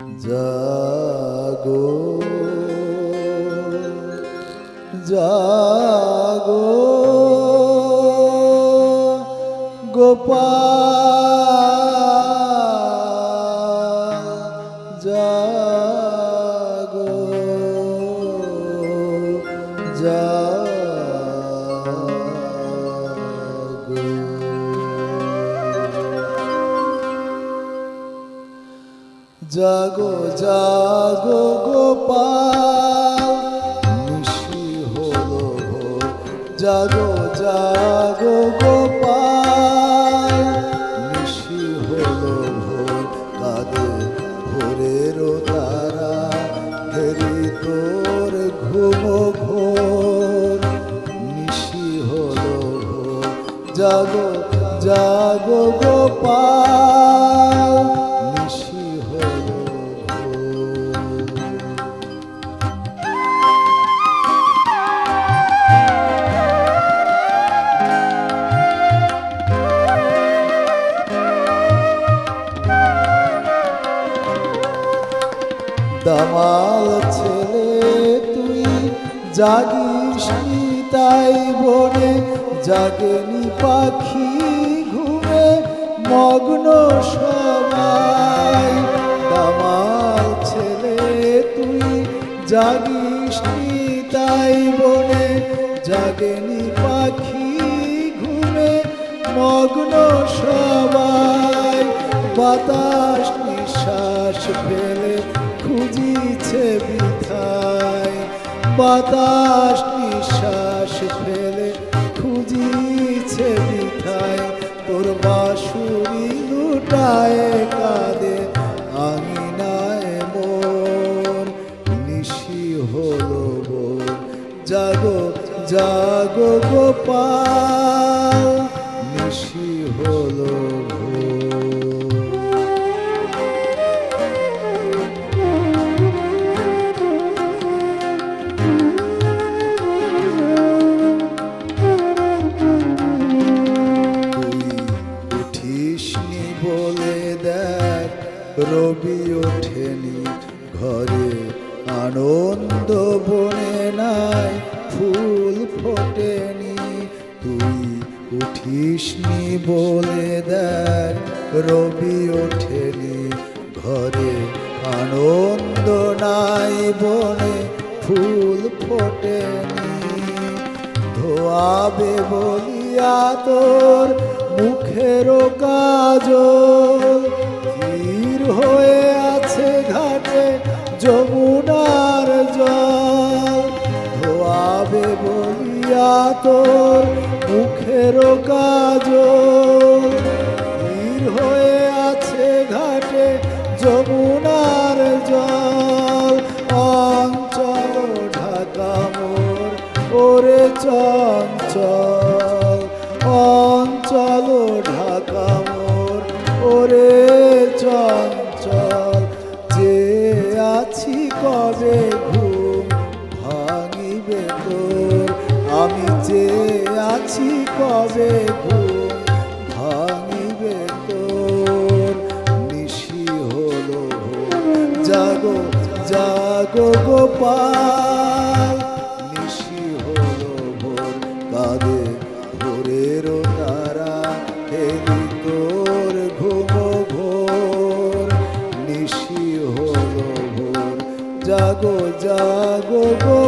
জাগো জাগো। জাগো জাগো গোপাল, নিশি হলো জাগো জাগো গোপাল, নিশি হলো ভোর। কাঁদে ভোরেরও তারা হেরি তোর ঘুম ঘোর। নিশি হলো ভোর। জাগো জাগো গোপাল দামাল ছেলে, তুই জাগিস তাই বনে। জাগেনি পাখি ঘুমে, মগ্ন সবাই। দামাল ছেলে, তুই জাগিস তাই বনে। জাগেনি পাখি ঘুমে, মগ্ন সবাই। বাতাস নিঃশ্বাস ফেলে খুঁজিছে বিথায় বাতাস নিঃশ্বাস ফেলে খুঁজিছে বিথায় তোর বাঁশুরি লুটায় কাঁদে আঙিনায় মোর নিশি হলো বোর জাগো জাগো গোপাল, নিশি হলো রবি ওঠেনি ঘরে, আনন্দ বনে নাই, ফুল ফোটেনি। তুই উঠিসনি বলে দেখ, রবি ওঠেনি ঘরে, আনন্দ নাই বনে, ফুল ফোটেনি। ধোয়াবে বলিয়া তোর মুখেরও স্থির হয়ে আছে ঘাটে যমুনার জল। ধোয়াবে বলিয়া তোর মুখের কাজল। স্থির হয়ে আছে ঘাটে যমুনার জল। অঞ্চল ঢাকা মোর, ওরে চঞ্চল। অঞ্চল ঢাকা মোর, ওরে যে আছি কবে ঘুম ভাঙিবে তোর নিশি হলো ভোর জাগো জাগো গোপাল, নিশি হলো ভোর কাঁদে ভোরের তারা হেরি তোর ঘুম ঘোর নিশি হলো ভোর জাগো জাগো গোপাল